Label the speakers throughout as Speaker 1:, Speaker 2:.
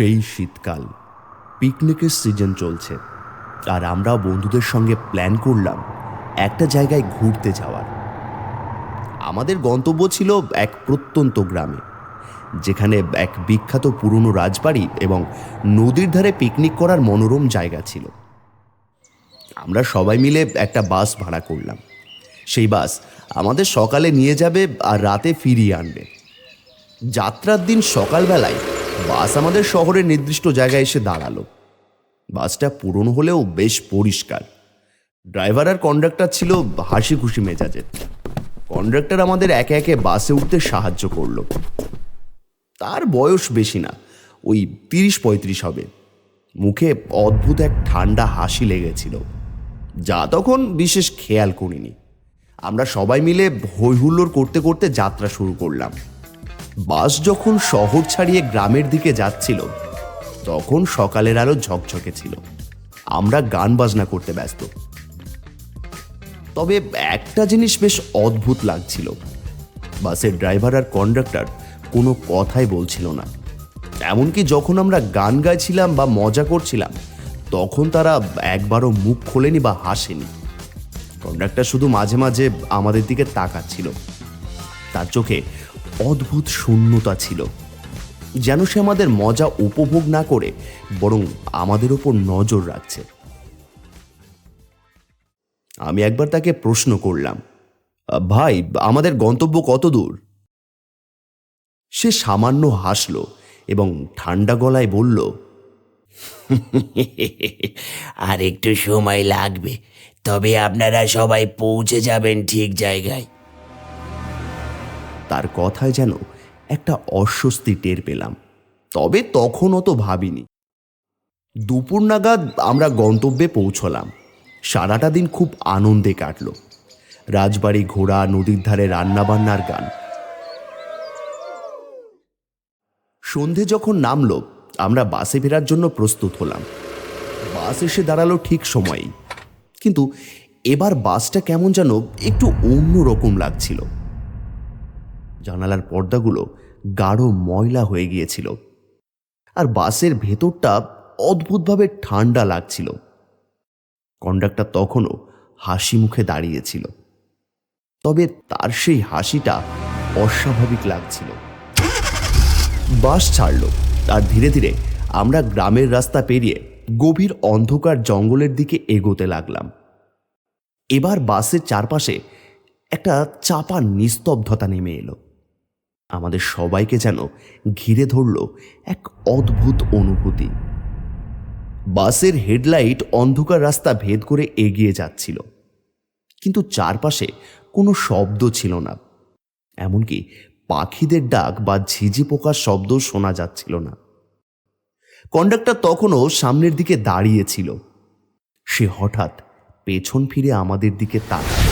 Speaker 1: সেই শীতকাল। পিকনিকের সিজন চলছে। আর আমরা বন্ধুদের সঙ্গে প্ল্যান করলাম একটা জায়গায় ঘুরতে যাওয়ার। আমাদের গন্তব্য ছিল এক প্রত্যন্ত গ্রামে, যেখানে এক বিখ্যাত পুরনো রাজবাড়ি এবং নদীর ধারে পিকনিক করার মনোরম জায়গা ছিল। আমরা সবাই মিলে একটা বাস ভাড়া করলাম। সেই বাস আমাদের সকালে নিয়ে যাবে আর রাতে ফিরিয়ে আনবে। যাত্রার দিন সকালবেলায় বাস আমাদের শহরের নির্দিষ্ট জায়গায় এসে দাঁড়াল। বাসটা পুরনো হলেও বেশ পরিষ্কার। ড্রাইভার আর কন্ডাক্টর ছিল হাসি খুশি মেজাজের। কন্ডাক্টর আমাদের একে একে বাসে উঠতে সাহায্য করল। তার বয়স বেশি না, ওই তিরিশ পঁয়ত্রিশ হবে। মুখে অদ্ভুত এক ঠান্ডা হাসি লেগেছিল, যা তখন বিশেষ খেয়াল করিনি। আমরা সবাই মিলে হইহুল্লোড় করতে করতে যাত্রা শুরু করলাম। বাস যখন শহর ছাড়িয়ে গ্রামের দিকে যাচ্ছিল, তখন সকালের আলো ঝকঝকে ছিল। আমরা গান বাজনা করতে ব্যস্ত। তবে একটা জিনিস বেশ অদ্ভুত লাগছিল। বাসের ড্রাইভার আর কন্ডাক্টর কোনো কথাই বলছিল না। এমনকি যখন আমরা গান গাইছিলাম বা মজা করছিলাম, তখন তারা একবারও মুখ খোলেনি বা হাসেনি। কন্ডাক্টর শুধু মাঝে মাঝে আমাদের দিকে তাকাচ্ছিল। তার চোখে অদ্ভুত শূন্যতা ছিল। যেন সে আমাদের মজা উপভোগ না করে, বরং আমাদের ওপর নজর রাখছে। আমি একবার তাকে প্রশ্ন করলাম, ভাই, আমাদের গন্তব্য কত দূর? সে সামান্য হাসল এবং ঠান্ডা গলায় বলল,
Speaker 2: আর একটু সময় লাগবে, তবে আপনারা সবাই পৌঁছে যাবেন ঠিক জায়গায়।
Speaker 1: তার কথায় যেন একটা অস্বস্তি টের পেলাম। তবে তখন অত ভাবিনি। দুপুর নাগাদ আমরা গন্তব্যে পৌঁছলাম। সারাটা দিন খুব আনন্দে কাটল। রাজবাড়ি ঘোড়া, নদীর ধারে রান্নাবান্নার গান। সন্ধে যখন নামলো, আমরা বাসে ফেরার জন্য প্রস্তুত হলাম। বাস এসে দাঁড়াল ঠিক সময়েই। কিন্তু এবার বাসটা কেমন যেন একটু অন্য রকম লাগছিল। জানালার পর্দাগুলো গাঢ় ময়লা হয়ে গিয়েছিল। আর বাসের ভেতরটা অদ্ভুতভাবে ঠান্ডা লাগছিল। কন্ডাক্টর তখনও হাসি মুখে দাঁড়িয়েছিল। তবে তার সেই হাসিটা অস্বাভাবিক লাগছিল। বাস ছাড়ল, আর ধীরে ধীরে আমরা গ্রামের রাস্তা পেরিয়ে গভীর অন্ধকার জঙ্গলের দিকে এগোতে লাগলাম। এবার বাসের চারপাশে একটা চাপা নিস্তব্ধতা নেমে এলো। আমাদের সবাইকে যেন ঘিরে ধরল এক অদ্ভুত অনুভূতি। বাসের হেডলাইট অন্ধকার রাস্তা ভেদ করে এগিয়ে যাচ্ছিল। কিন্তু চারপাশে কোনো শব্দ ছিল না। এমনকি পাখিদের ডাক বা ঝিঝি পোকার শব্দ শোনা যাচ্ছিল না। কন্ডাক্টর তখনও সামনের দিকে দাঁড়িয়েছিল। সে হঠাৎ পেছন ফিরে আমাদের দিকে তাকাল।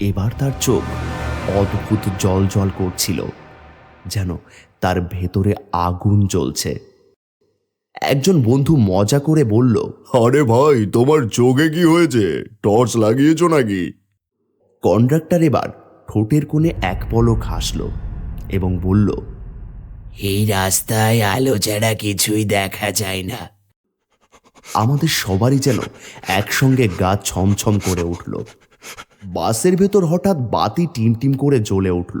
Speaker 1: এবার তার চোখ অদ্ভুত জল জল করছিল যেন তার ভেতরে আগুন জ্বলছে। একজন বন্ধু মজা করে বলল
Speaker 3: আরে ভাই তোমার চোখে কি হয়েছে? টর্চ লাগিয়েছো নাকি?
Speaker 1: কন্ডাক্টর এবার ঠোঁটের কোণে এক পলক হাসল এবং বলল
Speaker 2: এই রাস্তায় আলো ছাড়া কিছুই দেখা যায় না।
Speaker 1: আমাদের সবারই যেন একসঙ্গে গা ছমছম করে উঠল। বাসের ভেতর হঠাৎ বাতি টিম টিম করে জ্বলে উঠল।